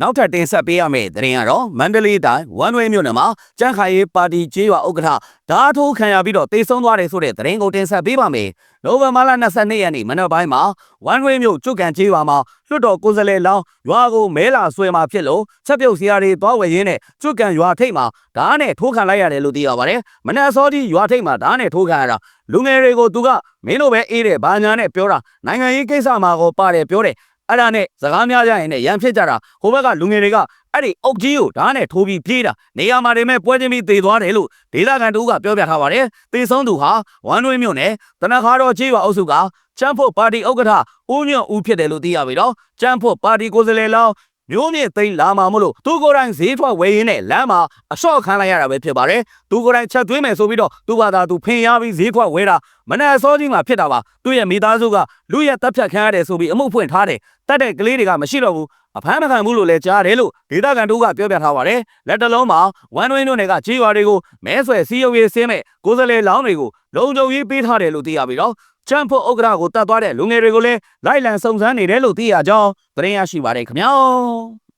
နောက်ထပ်တင်ဆက်ပေးရမယ့်သတင်းကတော့မန္တလေးတိုင်းဝမ်ဝဲမြို့နယ်မှာကြန့်ခိုင်ရေးပါတီကျေးရွာဥက္ကဋ္ဌဓာတ်ထိုးခံရပြီးတော့တေဆုံးသွားတယ်ဆိုတဲ့သတင်းကိုတင်ဆက်ပေးပါမယ်။နိုဝင်ဘာလ22ရက်နေ့မနက်ပိုင်းမှာဝမ်ဝဲမြို့ကျွတ်ကန်ကျေးရွာမှာလွှတ်တော်ကိုယ်စားလှယ်လောင်းရွာကိုမဲလာဆွဲမှာဖြစ်လို့ချက်ပြုတ်စရာတွေသွားဝယ်ရင်းနဲ့ကျွတ်ကန်ရွာထိပ်မှာဓာတ်နဲ့ထိုးခံလိုက်ရတယ်လို့သိရပါတယ်။မနက်စောကြီးရွာထိပ်မှာဓာတ်နဲ့ထိုးခံရတာလူငယ်တွေကိုသူကမင်းတို့ပဲအေးတယ်ဘာညာနဲ့ပြောတာနိုင်ငံရေးကိစ္စမှာကိုပါတယ်ပြောတယ် အဲ့ဒါနဲ့စကားများကြရင်လည်းရန်ဖြစ်ကြတာဟိုဘက်ကလူငယ်တွေကအဲ့ဒီအုတ်ကြီးကိုဓာတ်နဲ့ထိုးပြီးပြေးတာနေရာမှာတည်းမဲ့ပွဲချင်းပြီးသေသွားတယ်လို့ဒေသခံတို့ကပြောပြထားပါတယ်သေဆုံးသူဟာဝမ်နွေးမြို့နယ်တနခါတော်ကြီးရွာအုပ်စုကချမ်းဖို့ပါတီဥက္ကဋ္ဌဦးညွန့်ဦးဖြစ်တယ်လို့သိရပြီတော့ချမ်းဖို့ပါတီကိုယ်စားလှယ်လောင်း မျိုးမြင့်သိန်းလာမှာမလို့သူကိုယ်တိုင်ဈေးထွက်ဝယ်ရင်းနဲ့လမ်းမှာအလျှော့ခံလိုက်ရတာပဲဖြစ်ပါတယ်သူကိုယ်တိုင်ချက်သွင်းမယ်ဆိုပြီးတော့သူ့ဘာသာသူဖင်ရပြီးဈေးထွက်ဝယ်တာမနက်အစောကြီးမှာဖြစ်တာပါသူ့ရဲ့မိသားစုကလူရဲ့တပ်ဖြတ်ခံရတယ်ဆိုပြီးအမှုဖွင့်ထားတယ်တတ်တဲ့ကလေးတွေကမရှိတော့ဘူးအဖမ်းမခံဘူးလို့လည်းကြားတယ်လို့ဒေသခံတို့ကပြောပြထားပါတယ်လက်တလုံးမှာဝမ်ဝင်းတို့နယ်ကခြေရွာတွေကိုမဲဆွယ်စီယုံရေးဆင်းမဲ့ကိုယ်စလဲလောင်းတွေကိုလုံခြုံရေးပေးထားတယ်လို့သိရပြီတော့ ချမ်ဖို့ဥက္ကရာကိုတတ်သွားတဲ့လူငယ်တွေကိုလည်းလိုက်လံစုံစမ်းနေတယ်လို့သိရကြောင်းသတင်းရရှိပါတယ်ခင်ဗျာ